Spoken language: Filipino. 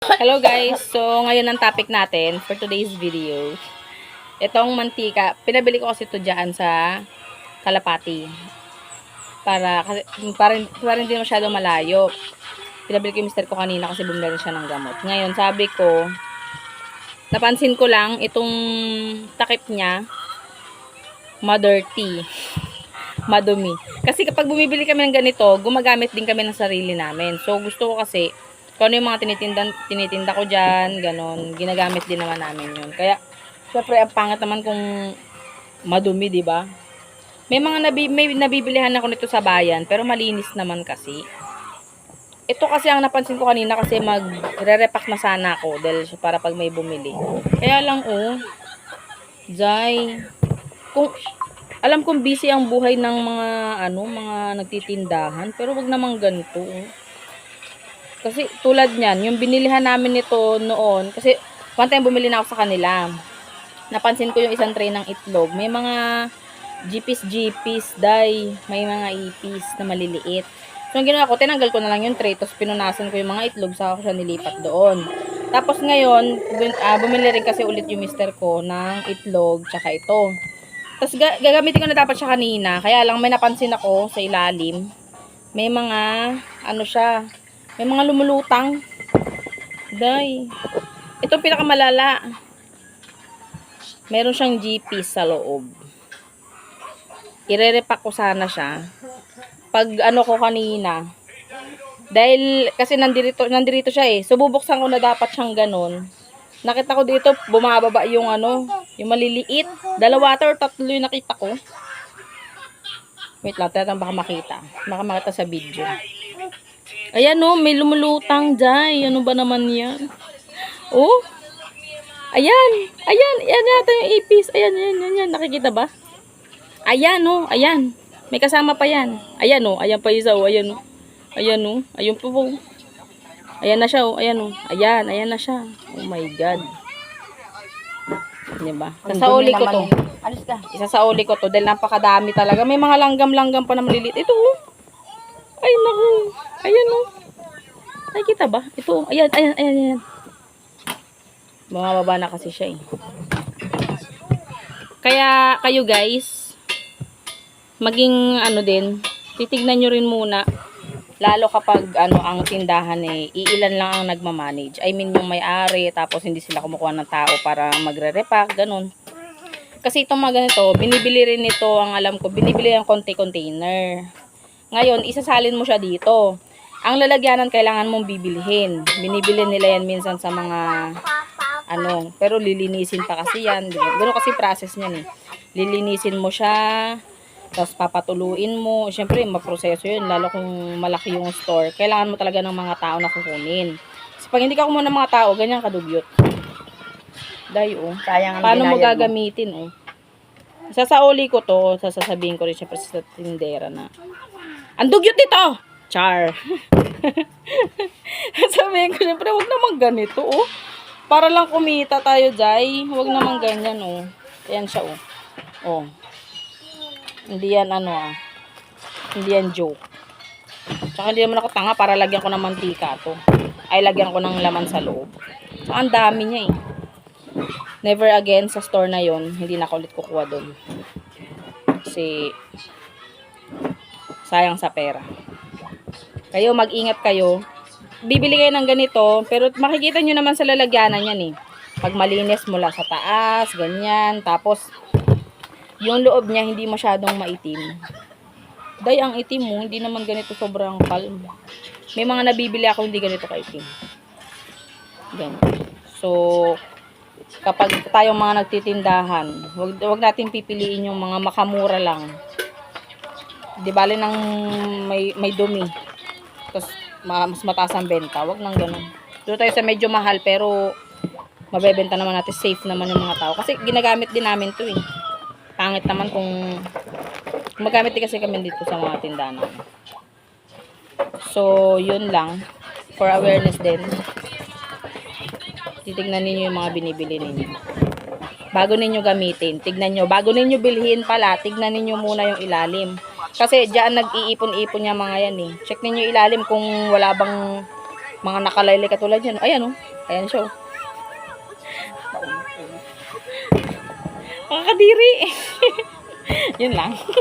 Hello guys! So, ngayon ang topic natin for today's video. Itong mantika, pinabili ko kasi ito dyan sa Kalapati. Para, para, para hindi masyado malayo. Pinabili ko yung mister ko kanina kasi bumili siya ng gamot. Ngayon, sabi ko, napansin ko lang, itong takip niya, madirty. Madumi. Kasi kapag bumibili kami ng ganito, gumagamit din kami ng sarili namin. So, gusto ko kasi, kung ano yung mga tinitinda, tinitinda ko dyan, ganon, ginagamit din naman namin yun. Kaya, syempre, ang pangat naman kung madumi, di ba? May mga nabi, may nabibilihan ako nito sa bayan, pero malinis naman kasi. Ito kasi ang napansin ko kanina kasi magre-repack na sana ako dahil para pag may bumili. Kaya lang, oh, Jai, kung, alam kong busy ang buhay ng mga, ano, mga nagtitindahan, pero wag namang ganito, oh. Kasi tulad niyan, yung binilihan namin nito noon, kasi one time bumili na ako sa kanila. Napansin ko yung isang tray ng itlog. May mga GPs, GPs, dai, may mga ipis na maliliit. So, ang ginawa ko, tinanggal ko na lang yung tray, tapos pinunasan ko yung mga itlog, saka ko siya nilipat doon. Tapos ngayon, bum- ah, bumili rin kasi ulit yung mister ko ng itlog, tsaka ito. Tapos ga- gagamitin ko na dapat siya kanina, kaya lang may napansin ako sa ilalim. May mga, ano siya, may mga lumulutang. Day. Ito pinakamalala. Meron siyang GP sa loob. Irerepack ko sana siya. Pag ano ko kanina. Dahil kasi nandirito, nandirito siya eh. So bubuksan ko na dapat siyang ganun. Nakita ko dito, bumababa yung ano, yung maliliit. Dalawa or tatlo yung nakita ko. Wait lang, tayo baka makita. Baka makita sa video. Ayan oh, may lumulutang dyan. Ano ba naman yan? Oh. Ayan. Ayan. Ayan yata yung ipis. Ayan, ayan, ayan, ayan. Nakikita ba? Ayan oh. Ayan. May kasama pa yan. Ayan oh. Ayan pa isa oh. Ayan oh. Ayan oh. Ayun po po. Ayan na siya oh. Ayan oh. Ayan. Ayan na siya. Oh my God. Diba? Sasauli ko to. Alis ka. Isasauli ko to dahil napakadami talaga. May mga langgam-langgam pa na maliliit. Ito oh. Ay naku. Ayan oh. Nakikita ba? Ito. Ayan, ayan, ayan, ayan. Bumababa na kasi siya eh. Kaya kayo guys, maging ano din, titignan nyo rin muna. Lalo kapag ano ang tindahan eh, iilan lang ang nagmamanage. I mean yung may-ari, tapos hindi sila kumukuha ng tao para magre-repack, ganun. Kasi itong mga ganito, binibili rin ito, ang alam ko, binibili ang konti container. Ngayon, isasalin mo siya dito. Ang lalagyanan kailangan mong bibilihin. Binibili nila yan minsan sa mga ano, pero lilinisin pa kasi yan. Ganun kasi process niyan eh. Lilinisin mo siya, tapos papatuluin mo. Siyempre, maproseso yun, lalo kung malaki yung store. Kailangan mo talaga ng mga tao na kukunin. Kasi pag hindi ka kumuha ng mga tao, ganyan kadugyot. Dahil oh. Sayang ang Paano mo gagamitin, oh? Sasauli ko to, sasabihin ko rin syempre sa tindera na, ang dugyot nito! Char. Sabihin ko syempre, wag naman ganito, oh. Para lang kumita tayo, Jai. Wag naman ganyan, oh. Ayan siya, oh. Oh. Hindi yan, ano, ah. Hindi yan joke. Tsaka hindi naman ako tanga para lagyan ko ng mantika to. Ay, lagyan ko ng laman sa loob. Tsaka ang dami niya, eh. Never again sa store na yon hindi na ako ulit kukuha doon. Kasi sayang sa pera. Kayo mag-ingat kayo. Bibili kayo ng ganito, pero makikita nyo naman sa lalagyanan yan eh. Pag malinis mula sa taas, ganyan. Tapos, yung loob niya hindi masyadong maitim. Day, ang itim mo, hindi naman ganito sobrang calm. May mga nabibili ako hindi ganito kaitim. Ganyan. So, kapag tayong mga nagtitindahan, wag, wag natin pipiliin yung mga makamura lang. Di bale nang may, may dumi. Tapos ma- mas mataas ang benta. Wag nang ganun. Doon tayo sa medyo mahal pero mabebenta naman natin safe naman yung mga tao. Kasi ginagamit din namin to eh. Pangit naman kung magamit din kasi kami dito sa mga tindahan namin. So, yun lang. For awareness din titignan ninyo yung mga binibili ninyo. Bago ninyo gamitin, tignan nyo. Bago ninyo bilhin pala, tignan ninyo muna yung ilalim. Kasi diyan nag-iipon-ipon niya mga yan eh. Check niyo ilalim kung wala bang mga nakalaylay katulad yan. Ayan oh. Ayan siya oh. Makakadiri. Yun lang.